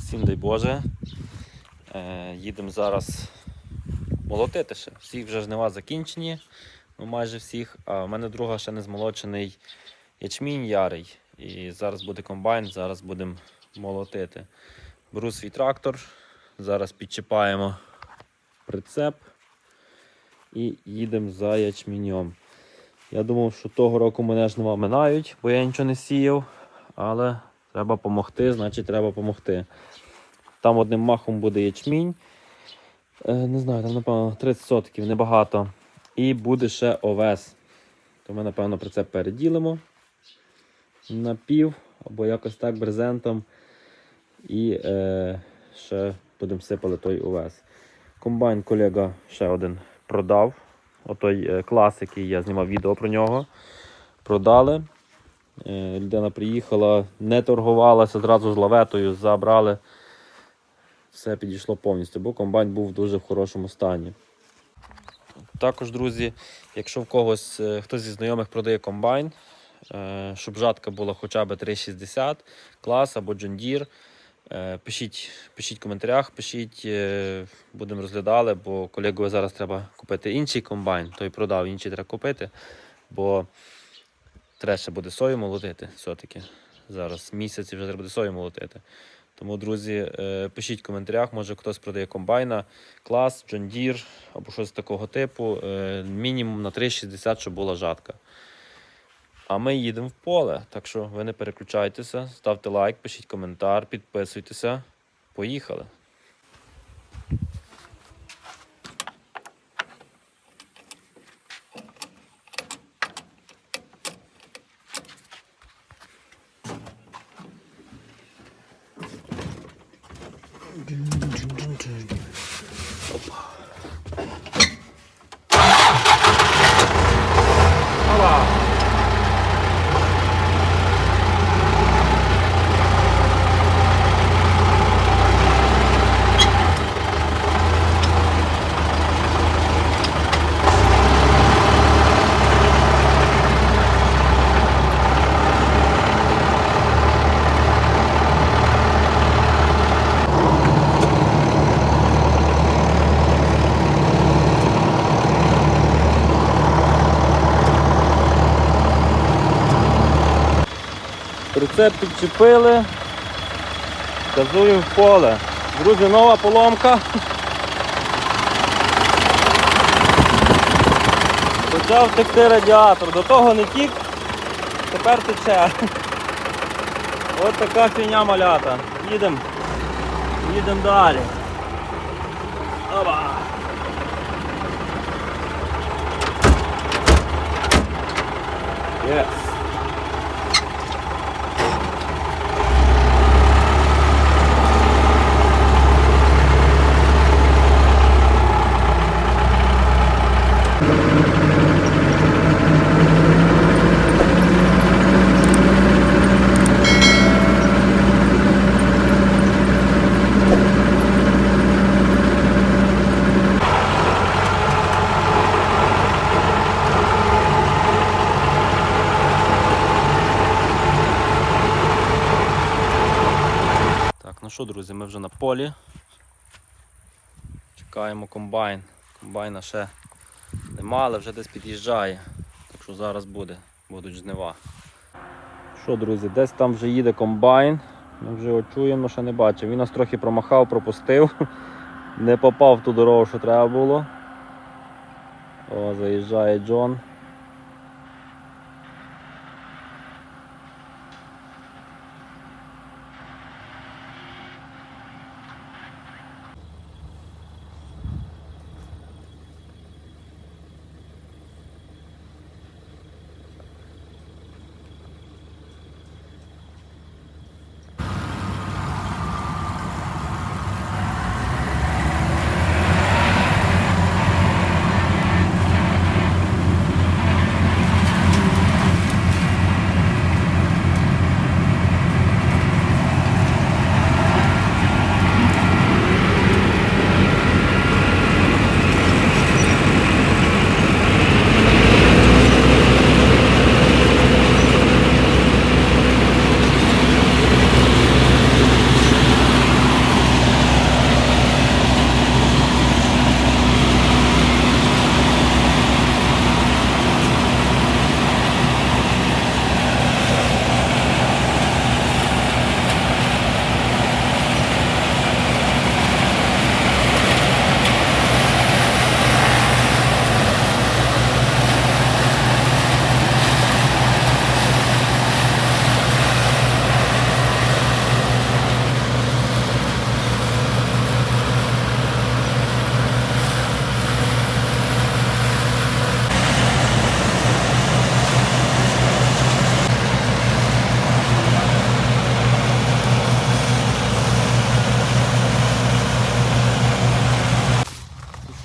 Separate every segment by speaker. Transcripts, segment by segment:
Speaker 1: Всім дай Боже. Е, їдемо зараз молотити ще. Всіх вже жнива закінчені, ну майже всіх. А в мене друга ще не змолочений ячмінь ярий. І зараз буде комбайн, зараз будемо молотити. Беру свій трактор, зараз підчіпаємо прицеп і їдемо за ячміньом. Я думав, що того року мене жнива минають, бо я нічого не сіяв, але треба допомогти, значить треба допомогти. Там одним махом буде ячмінь. Е, не знаю, там, напевно, 30 сотків, небагато. І буде ще овес. То ми, напевно, прицеп переділимо на пів або якось так брезентом. І е, ще будемо сипали той овес. Комбайн колега ще один продав. Отой е, клас, який я знімав відео про нього. Продали. Е, людина приїхала, не торгувалася, зразу з лаветою забрали. Все підійшло повністю, бо комбайн був дуже в хорошому стані. Також, друзі, якщо в когось е, хтось зі знайомих продає комбайн, е, щоб жатка була хоча б 3,60 клас або е, пишіть, пишіть в коментарях, пишіть, будемо розглядали, бо колегові зараз треба купити інший комбайн, той продав, інший треба купити, бо треба ще буде сою молотити все-таки. Зараз місяць вже треба буде сою молотити. Тому, друзі, е, пишіть в коментарях, може хтось продає комбайна, клас, Deere або щось такого типу. е, Мінімум на 3,60, щоб була жатка. А ми їдемо в поле. Так що ви не переключайтеся, ставте лайк, пишіть коментар, підписуйтеся. Поїхали. 어, 둔둔둔둔둔. 오빠. Прицеп підчепили, газуємо в поле. Друзі, нова поломка. Почав текти радіатор, до того не тік, тепер тече. Ось така фіня малята. Їдемо. Їдемо далі. Оба. Yes. Так, ну що, друзі, ми вже на полі. Чекаємо комбайн. Комбайна ще нема, але вже десь під'їжджає. Так що зараз буде, будуть жнива. Що, друзі, десь там вже їде комбайн. Ми вже його чуємо, ще не бачимо. Він нас трохи промахав, пропустив. Не попав в ту дорогу, що треба було. О, заїжджає Джон.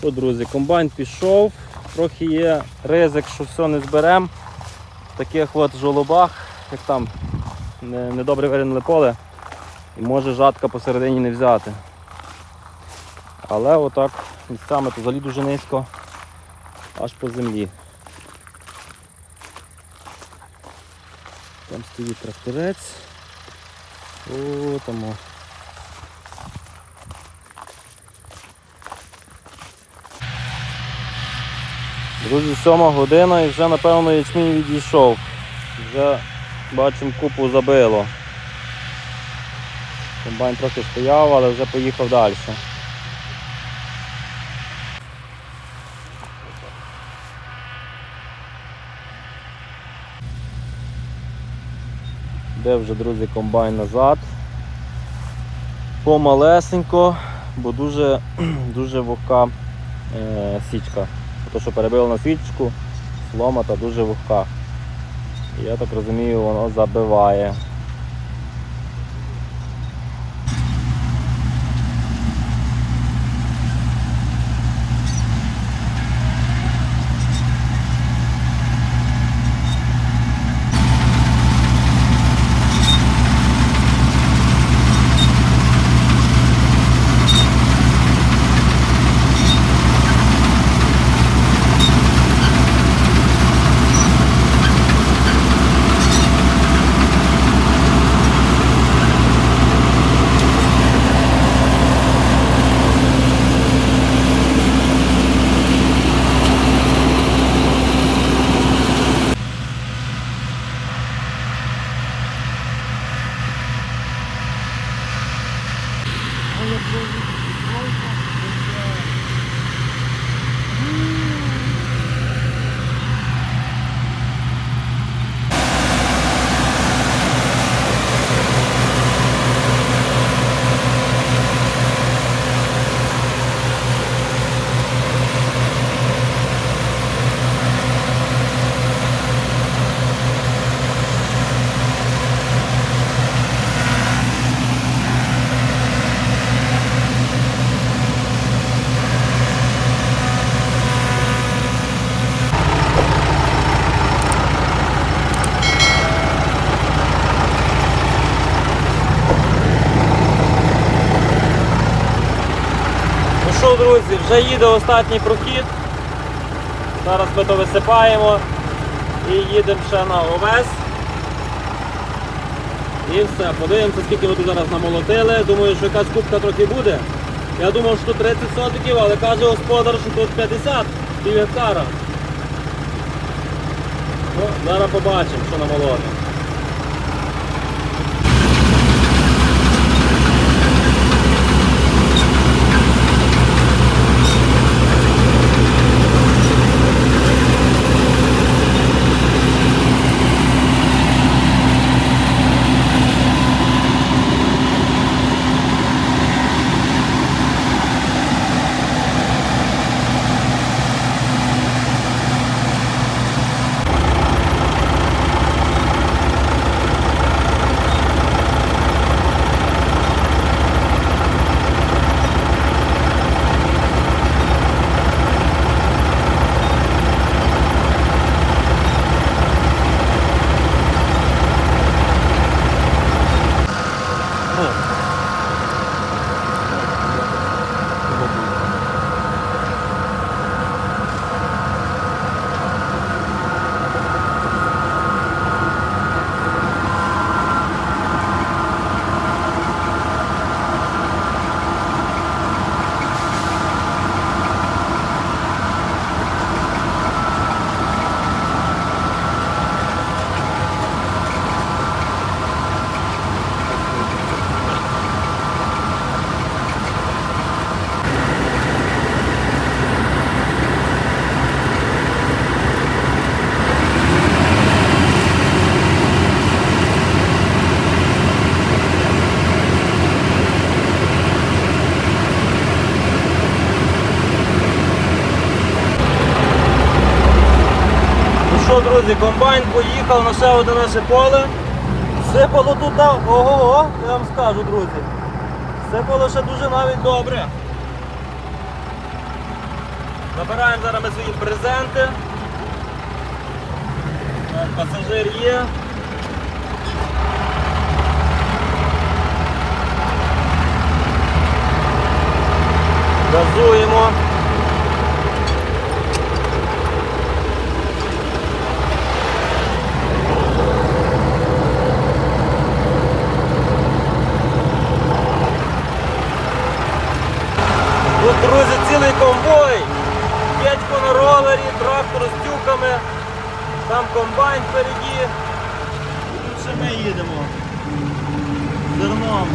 Speaker 2: Що, друзі, комбайн пішов, трохи є ризик, що все не зберемо. В таких от жолобах, як там не- недобре вирінили поле, і може жатка посередині не взяти. Але отак місцями то взагалі дуже низько, аж по землі. Там стоїть тракторець. О, там. Друзі, сьома година і вже напевно ячмінь відійшов. Вже бачимо купу забило. Комбайн трохи стояв, але вже поїхав далі. Де вже, друзі, комбайн назад. Помалесенько, бо дуже, дуже вогка е, січка. То, що перебило на свічку, слома та дуже вухка. Я так розумію, воно забиває. Ну що, друзі, вже їде останній прохід. Зараз ми то висипаємо і їдемо ще на овес. І все, подивимося, скільки ми тут зараз намолотили. Думаю, що якась кубка трохи буде. Я думав, що тут 30 сотиків, але каже господар, що тут 50 пів гектара. Ну, зараз побачимо, що намолотимо. Друзі, комбайн поїхав на ще одне наше поле. Сипало тут, ого, я вам скажу, друзі. Сипало ще дуже навіть добре. Набираємо зараз ми свої презенти. Пасажир є. Газуємо. Тут, друзі, цілий конвой. Дядько на трактор з тюками, там комбайн впереді. І Тут ще ми їдемо. Зерном.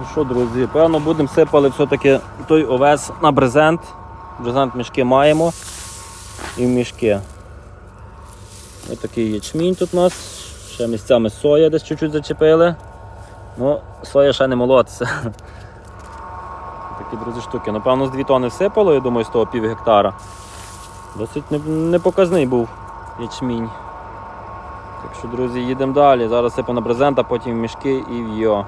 Speaker 2: Ну що, друзі, певно будемо сипали все-таки той овес на брезент. Брезент мішки маємо і в мішки. Ось такий ячмінь тут у нас. Ще місцями соя десь чуть-чуть зачепили. Ну, соя ще не молотиться. Такі друзі штуки. Напевно, з 2 тони всипало, я думаю, з того пів гектара. Досить не- непоказний був ячмінь. Так що, друзі, їдемо далі. Зараз сипа на брезент, а потім в мішки і в йо.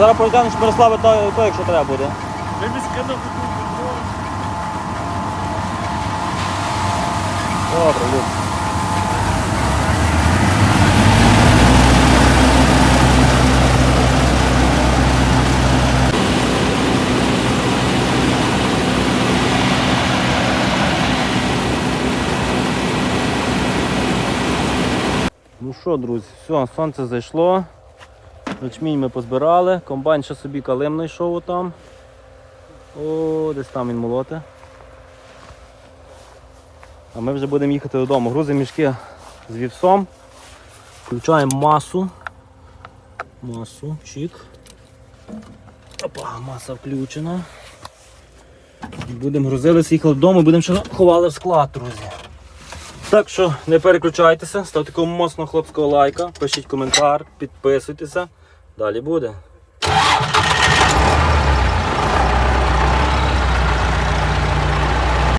Speaker 2: Зараз потягнеш Мирославе то, то, якщо треба буде. Добре, Люк. Ну що, друзі, все, сонце зайшло. Ячмінь ми позбирали, комбайн ще собі калим знайшов отам. О, десь там він молоте. А ми вже будемо їхати додому. Грузимо мішки з вівсом. Включаємо масу. Масу, чик. Опа, маса включена. Будемо грузилися, їхали додому, будемо ще ховали в склад, друзі. Так що не переключайтеся, ставте такого моцного хлопського лайка, пишіть коментар, підписуйтеся. Далі буде.